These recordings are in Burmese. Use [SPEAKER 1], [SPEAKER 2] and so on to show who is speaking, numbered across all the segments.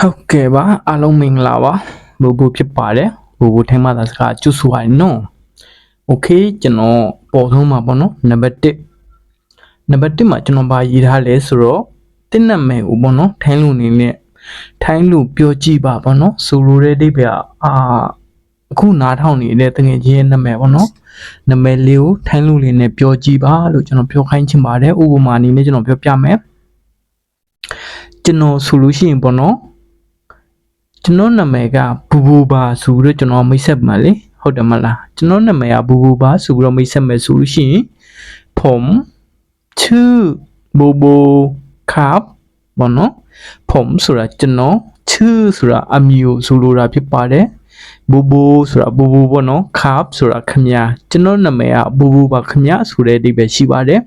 [SPEAKER 1] ဟုတ်ကဲ့ပါအားလုံးမင်္ဂလာပါဘူဘူဖြစ်ပါတယ်ဘူဘူထိုင်းမှာသာစကားကျွတ်ဆိုရနော်โอเคကျွန်တော်ပေါ်ဆုံးမှာပေါ့နော်နံပါတ်1နံပါတ်1မှာကျွန်တော်ဗာရေးထားလဲဆိုတော့တင်းနံမယ်ဦးပေါ့နော်ထိုင်းလူနေနဲ့ထိုင်းလူပြောကြည့်ပါပေါ့နော်ဆိုလိုတဲ့အိဗယ်အာအခုနားထောင်နေတဲ့တငယ်ချင်းရဲ့နာမည်ပေါ့နော်နာမည်လေးကိုထိုင်းလူလေးနဲ့ပြောကြည့်ပါလို့ကျွန်တော်ပြောခိုင်းချင်ပါတယ်ဥပမာအနေနဲ့ကျွန်တော်ပြောပြမယ်ကျွန်တော်ဆိုလို့ရှိရင်ပေါ့နော် ကျွန်တော်နာမည်ကဘူဘူပါဆိုပြီးတော့ကျွန်တော်မိတ်ဆက်မှာလေဟုတ်တယ်မလားကျွန်တော်နာမည်ကဘူဘူပါဆိုပြီးတော့မိတ်ဆက်မယ်ဆိုလို့ရှိရင်ผมชื่อบูบูครับဘောနော်ผมဆိုတာကျွန်တော်ชื่อဆိုတာအမည်ကိုဆိုလိုတာဖြစ်ပါတယ်ဘူဘူဆိုတာဘူဘူပေါ့နော်ครับဆိုတာခမညာကျွန်တော်နာမည်ကဘူဘူပါခမညာဆိုတဲ့အဓိပ္ပာယ်ရှိပါတယ်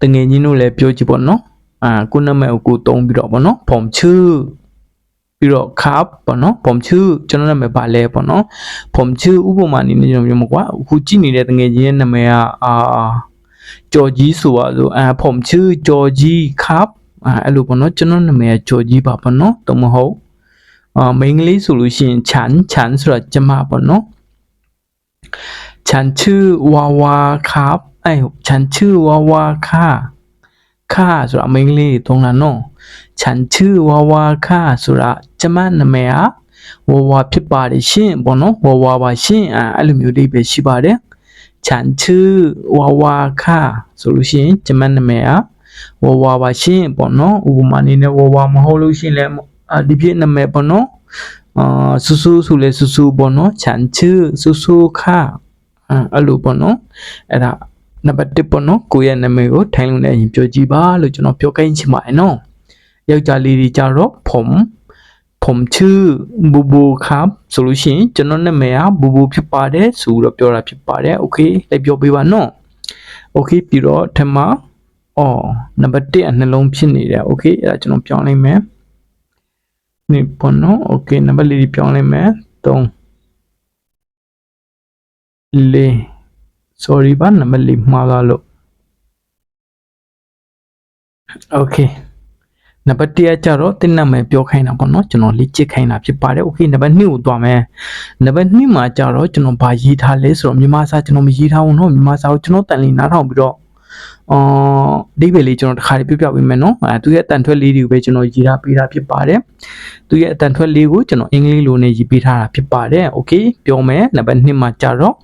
[SPEAKER 1] တငယ်ချင်းတို့လည်းပြောကြည့်ပေါ့နော်အာကိုနာမည်ကိုကိုတုံးပြီးတော့ပေါ့နော်ผมชื่อ ပြီးတော့ cup ပေါ့နော်ผมชื่อကျွန်တော်နာမည်ပါလဲပေါ့နော်ผมชื่อဥပမာအနေနဲ့ကျွန်တော်ပြောမှာကွာအခုကြည့်နေတဲ့တငယ်ချင်းရဲ့နာမည်ကအာကြော်ကြီးဆိုပါဆိုအဲผมชื่อကြော်ကြီး cup အဲအဲ့လိုပေါ့နော်ကျွန်တော်နာမည်ကကြော်ကြီးပါပေါ့နော်တော့မဟုတ်အာမိန်းကလေးဆိုလို့ရှိရင်ခြံခြံဆိုတာကျမပေါ့နော်ခြံชื่อวาวาครับအဲခြံชื่อวาวาค่ะค่ะဆိုတာမိန်းကလေးတွေသုံးတာနော် ฉันชื่อวา ချန်ချူဝါဝါခါဆိုတာကျမနာမည်ဟာဝါဝါဖြစ်ပါတယ်ရှင်ပေါ့နော်ဝါဝါပါရှင်အဲ့လိုမျိုးလေးပဲရှိပါတယ်ချန်ချူဝါဝါခါဆိုလို့ရှိရင်ကျမနာမည်ဟာဝါဝါပါရှင်ပေါ့နော်ဥပမာအနေနဲ့ဝါဝါမဟုတ်လို့ရှိရင်လည်းဒီပြည့်နာမည်ပေါ့နော်အာဆူဆူဆိုလဲဆူဆူပေါ့နော်ချန်ချူဆူဆူခါအဲ့လိုပေါ့နော်အဲ့ဒါနံပါတ်1ပေါ့နော်ကိုယ့်ရဲ့နာမည်ကိုထိုင်လို့လည်းပြောကြည့်ပါလို့ကျွန်တော်ပြောခိုင်းချင်ပါတယ်နော် ယောက်ျားလေးတွေကြတော့ผมผมชื่อบูบูครับဆိုလို့ရှိရင်ကျွန်တော်နာမည်ကဘူဘူဖြစ်ပါတယ်ဆိုတော့ပြောတာဖြစ်ပါတယ်โอเคလိုက်ပြောပေးပါနော်โอเคပြီးတော့ထမအော်နံပါတ်1အနှလုံးဖြစ်နေတယ်โอเคအဲ့ဒါကျွန်တော်ပြောင်းလိုက်မယ်နေပေါ့နော်โอเคနံပါတ်လေးပြောင်းလိုက်မယ်3လေး sorry ပါနံပါတ်လေးမှားသွားလို့โอเค နံပါတ်1ကကြတော့တင့်နာမယ်ပြောခိုင်းတာပေါ့နော်ကျွန်တော်လေ့ကျင့်ခိုင်းတာဖြစ်ပါတယ်โอเคနံပါတ်2ကိုသွားမယ်နံပါတ်2မှာကြတော့ကျွန်တော်ဗာရေးထားလဲဆိုတော့မြန်မာစာကျွန်တော်မရေးထားဘူးเนาะမြန်မာစာကိုကျွန်တော်တန်လေးနားထောင်ပြီးတော့အော်ဒီပဲလေးကျွန်တော်တခါလေးပြပြပေးမယ်နော်အဲသူရဲ့တန်ထွက်လေးတွေကိုပဲကျွန်တော်ရေးထားပေးတာဖြစ်ပါတယ်သူရဲ့အတန်ထွက်လေးကိုကျွန်တော်အင်္ဂလိပ်လိုနဲ့ရေးပေးထားတာဖြစ်ပါတယ်โอเคပြောမယ်နံပါတ်2မှာကြတော့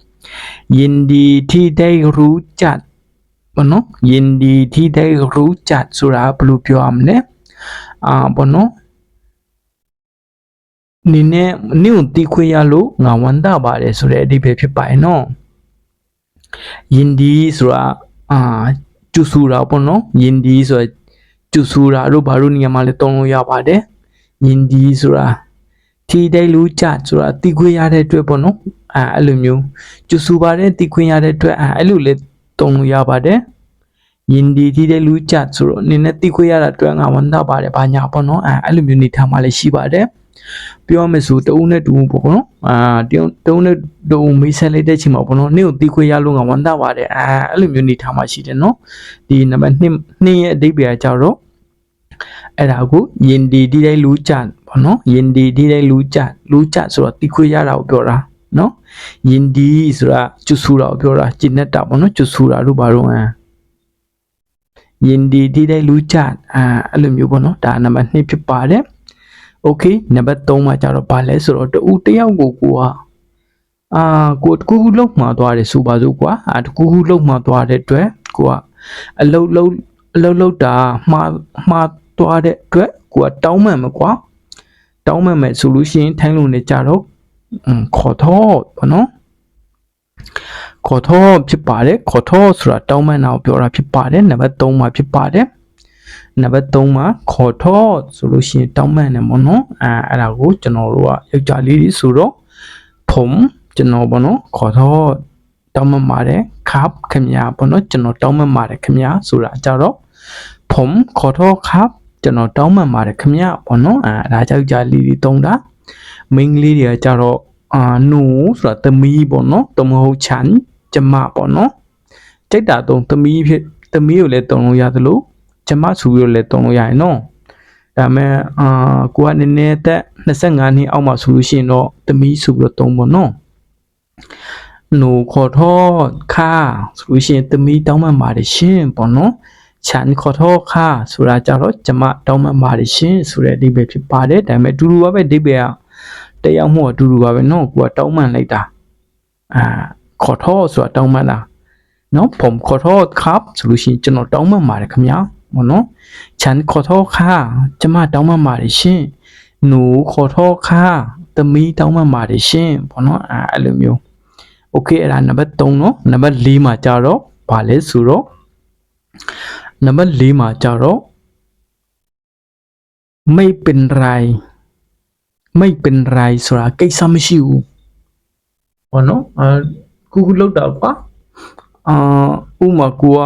[SPEAKER 1] ยินดีที่ได้รู้จักဘောနော်ยินดีที่ได้รู้จักဆိုတာဘယ်လိုပြောရမလဲ အာဘောနော်နင်းနဲ့နင့်ကိုတီးခွေရလို့ငါဝမ်းသာပါတယ်ဆိုတဲ့အဓိပ္ပာယ်ဖြစ်ပါရဲ့နော်ယင်ဒီဆိုတာအာကျူဆူတာပေါ့နော်ယင်ဒီဆိုတာကျူဆူတာတို့ဘာလို့နေရာမှာလဲတုံးလို့ရပါတယ်ယင်ဒီဆိုတာထီတိုက်လူကြဆိုတာတီးခွေရတဲ့အတွက်ပေါ့နော်အာအဲ့လိုမျိုးကျူဆူပါတယ်တီးခွေရတဲ့အတွက်အာအဲ့လိုလေတုံးလို့ရပါတယ် ယင်ဒီတီတဲ့လူကြဆိုတော့နင်းနဲ့တိခွေရတာတွဲငါဝမ်းသာပါတယ်ဘာညာပေါ့နော်အဲအဲ့လိုမျိုးနေထားမှလည်းရှိပါတယ်ပြောရမယ်ဆိုတအုံနဲ့တူပေါ့နော်အာတအုံနဲ့တူမေးဆက်လိုက်တဲ့ချိန်မှာပေါ့နော်နေ့ကိုတီးခွေရလို့ငါဝမ်းသာပါတယ်အာအဲ့လိုမျိုးနေထားမှရှိတယ်နော်ဒီနံပါတ်2နှင်းရဲ့အဓိပ္ပာယ်ကြတော့အဲ့ဒါကိုယင်ဒီတီတဲ့လူကြပေါ့နော်ယင်ဒီတီတဲ့လူကြလူကြဆိုတော့တီးခွေရတာကိုပြောတာနော်ယင်ဒီဆိုတာကျွဆူတာကိုပြောတာဂျင်နက်တာပေါ့နော်ကျွဆူတာတို့ဘာလို့အဲ ယင်ဒီဒီတဲ့လူချအဲအဲ့လိုမျိုးပေါ့နော်ဒါနံပါတ်2ဖြစ်ပါတယ်โอเคနံပါတ်3မှာကျတော့ဗာလဲဆိုတော့တူတယောက်ကိုကိုကအာကိုတကူကူလောက်မှာသွားတယ်ဆိုပါစို့ကွာအာတကူကူလောက်မှာသွားတဲ့အတွက်ကိုကအလုတ်လုတ်အလုတ်လုတ်တာမှားမှားသွားတဲ့အတွက်ကိုကတောင်းမှန်မကွာတောင်းမှန်မယ်ဆိုလို့ရှိရင်ထိုင်းလုံနေကြတော့ခေါ်တော့ဘောနော် ခေါ်ထောဖြစ်ပါတယ်ခေါ်ထောဆိုတာတောင်းပန်တာကိုပြောတာဖြစ်ပါတယ်နံပါတ်3မှာဖြစ်ပါတယ်နံပါတ်3မှာခေါ်ထောဆိုလို့ရှိရင်တောင်းပန်တယ်ပေါ့နော်အဲအဲ့ဒါကိုကျွန်တော်တို့ကယောက်ျားလေးတွေဆိုတော့ဖုံကျွန်တော်ပေါ့နော်ခေါ်ထောတောင်းပန်ပါတယ်ခပ်ခင်ဗျာပေါ့နော်ကျွန်တော်တောင်းပန်ပါတယ်ခင်ဗျာဆိုတာကြတော့ဖုံခေါ်ထောခပ်ကျွန်တော်တောင်းပန်ပါတယ်ခင်ဗျာပေါ့နော်အဲဒါယောက်ျားလေးတွေတုံးတာမိန်းကလေးတွေကကြတော့အာနိုဆိုတာတမီးပေါ့နော်တမဟုတ်ချန် ကျမပေါ့နော်ကြိတ်တာတုံးသမီးဖြစ်သမီးကိုလည်းတုံလို့ရသလိုကျမဆူပြီးတော့လည်းတုံလို့ရရင်နော် ဒါပေမဲ့အာကိုကနည်းနည်းသက်25နှစ်အောက်မှာဆိုလို့ရှိရင်တော့သမီးဆိုပြီးတော့သုံးပေါ့နော်หนูขอโทษค่ะဆိုလို့ရှိရင်သမီးတောင်းပန်ပါတယ်ရှင်ပေါ့နော်ฉันขอโทษค่ะဆိုတာကြတော့ကျမတောင်းပန်ပါတယ်ရှင်ဆိုတဲ့အဓိပ္ပာယ်ဖြစ်ပါတယ်ဒါပေမဲ့အတူတူပါပဲအဓိပ္ပာယ်ကတရားမှုအတူတူပါပဲနော်ကိုကတောင်းပန်လိုက်တာအာ ขอโทษสวนต้องมาละเนาะผมขอโทษครับสุรุชินจะนต้องมามาเลยครับยะเนาะฉันขอโทษค่ะ จะมาต้องมามาเลยชิหนูขอโทษค่ะตมีต้องมามาเลยชิพอเนาะอ่าลืมอยู่โอเคอะนับตรงเนาะนับลีมาจารรบาเลสุโรนับลีมาจารรไม่เป็นไร ไม่เป็นไรสระกิสามชิวอ๋อเนาะ ကူကူလောက်တာကွာအာဥမာကိုက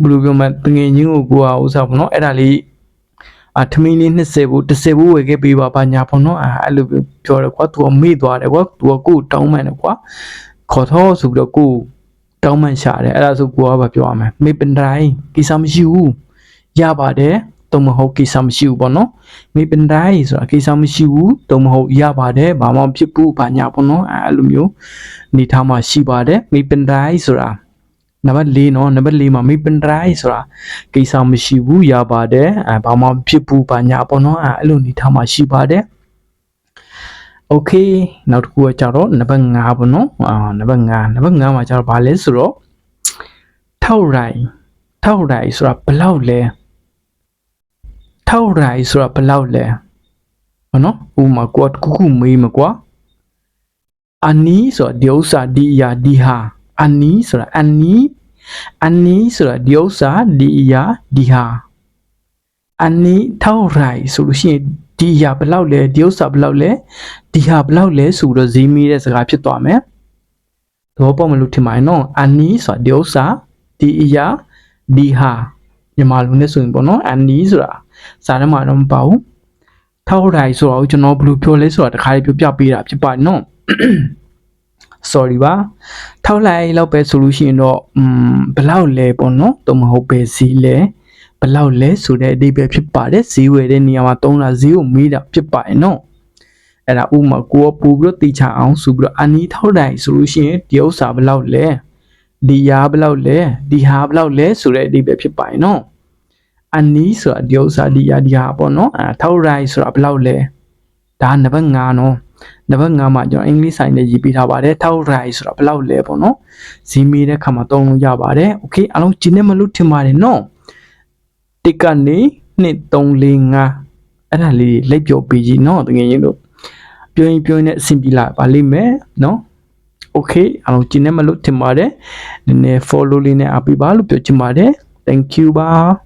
[SPEAKER 1] ဘယ်လိုပြောမလဲတငယ်ချင်းကိုကိုကဥစားဘောနော်အဲ့ဒါလေးအာထမင်းလေး20ဘူး10ဘူးဝယ်ခဲ့ပေးပါဘာညာပေါ့နော်အာအဲ့လိုပြောတယ်ကွာသူကမေ့သွားတယ်ကွာသူကကိုယ်တောင်းမှန်တယ်ကွာခေါ်တော့ဆိုပြီးတော့ကိုယ်တောင်းမှန်ရှာတယ်အဲ့ဒါဆိုကိုကဘာပြောရမလဲမေ့ပင်တိုင်းကိစ္စမရှိဘူးရပါတယ် တုံမဟုတ်ကိစ္စမရှိဘူးပေါ့နော်မေ့ပင်တိုင်းဆိုတာကိစ္စမရှိဘူးတုံမဟုတ်ရပါတယ်ဘာမှမဖြစ်ဘူးဘာညာပေါ့နော်အဲ့လိုမျိုးနေထားမှရှိပါတယ်မေ့ပင်တိုင်းဆိုတာနံပါတ်၄เนาะနံပါတ်၄မှာမေ့ပင်တိုင်းဆိုတာကိစ္စမရှိဘူးရပါတယ်အဲဘာမှမဖြစ်ဘူးဘာညာပေါ့နော်အဲအဲ့လိုနေထားမှရှိပါတယ်โอเคနောက်တစ်ခုကကြတော့နံပါတ်5ပေါ့နော်အာနံပါတ်5နံပါတ်5မှာကြတော့ဘာလဲဆိုတော့ထောက်ရိုင်ထောက်ရိုင်ဆိုတာဘယ်လောက်လဲ ထောက်ရိုင်ဆိုတာဘယ်လောက်လဲဟောနော်ဥမာကွာတစ်ခုခုမေးမကွာအနီးဆိုတာဒီဥစ္စာဒီအရာဒီဟာအနီးဆိုတာအနီးအနီးဆိုတာဒီဥစ္စာဒီအရာဒီဟာအနီးထောက်ရိုင်ဆိုလို့ရှိရင်ဒီအရာဘယ်လောက်လဲဒီဥစ္စာဘယ်လောက်လဲဒီဟာဘယ်လောက်လဲဆိုတော့ဈေးမီးတဲ့စကားဖြစ်သွားမယ်သဘောပေါက်မလို့ထင်ပါတယ်နော်အနီးဆိုတာဒီဥစ္စာဒီအရာဒီဟာ မြန်မာလူနဲ့ဆိုရင်ပေါ့နော်အနီးဆိုတာစာထဲမှာတော့မပါဘူးထောက်ရိုင်ဆိုတော့ကျွန်တော်ဘယ်လိုပြောလဲဆိုတာတခါလေးပြောပြပေးတာဖြစ်ပါတယ်နော် sorry ပါထောက်လိုက်လောက်ပဲဆိုလို့ရှိရင်တော့อืมဘယ်လောက်လဲပေါ့နော်တော့မဟုတ်ပဲဈေးလဲဘယ်လောက်လဲဆိုတဲ့အဓိပ္ပာယ်ဖြစ်ပါတယ်ဈေးဝယ်တဲ့နေရာမှာသုံးတာဈေးကိုမေးတာဖြစ်ပါတယ်နော်အဲ့ဒါဥမာကိုကပူပြီးတော့တိချအောင်ဆိုပြီးတော့အနီးထောက်လိုက်ဆိုလို့ရှိရင်ဒီဥစ္စာဘယ်လောက်လဲ ဒီရာဘယ်လောက်လဲဒီဟာဘယ်လောက်လဲဆိုတဲ့အဓိပ္ပာယ်ဖြစ်ပါတယ်နော်အနီးဆိုတာဒီဥစ္စာဒီရာဒီဟာပေါ့နော်အဲထောက်လိုက်ဆိုတာဘယ်လောက်လဲဒါနံပါတ်5နော်နံပါတ်5မှာကျွန်တော်အင်္ဂလိပ်ဆိုင်နဲ့ရေးပေးထားပါတယ်ထောက်ရိုင်ဆိုတာဘယ်လောက်လဲပေါ့နော်ဇီမီတဲ့ခါမှာသုံးလို့ရပါတယ်โอเคအားလုံးကျင်းနေမလို့ထင်ပါတယ်နော်တစ်ကနေ2 3 4 5အဲ့ဒါလေးလက်ပြောပေးကြည့်နော်တကယ်ရင်တို့ပြောရင်ပြောရင်နဲ့အဆင်ပြေလာပါလိမ့်မယ်နော် okay အားလုံးကျင်းနေမလို့ထင်ပါတယ်နည်းနည်း follow လေးနဲ့အားပေးပါလို့ပြောချင်ပါတယ် thank you ပါ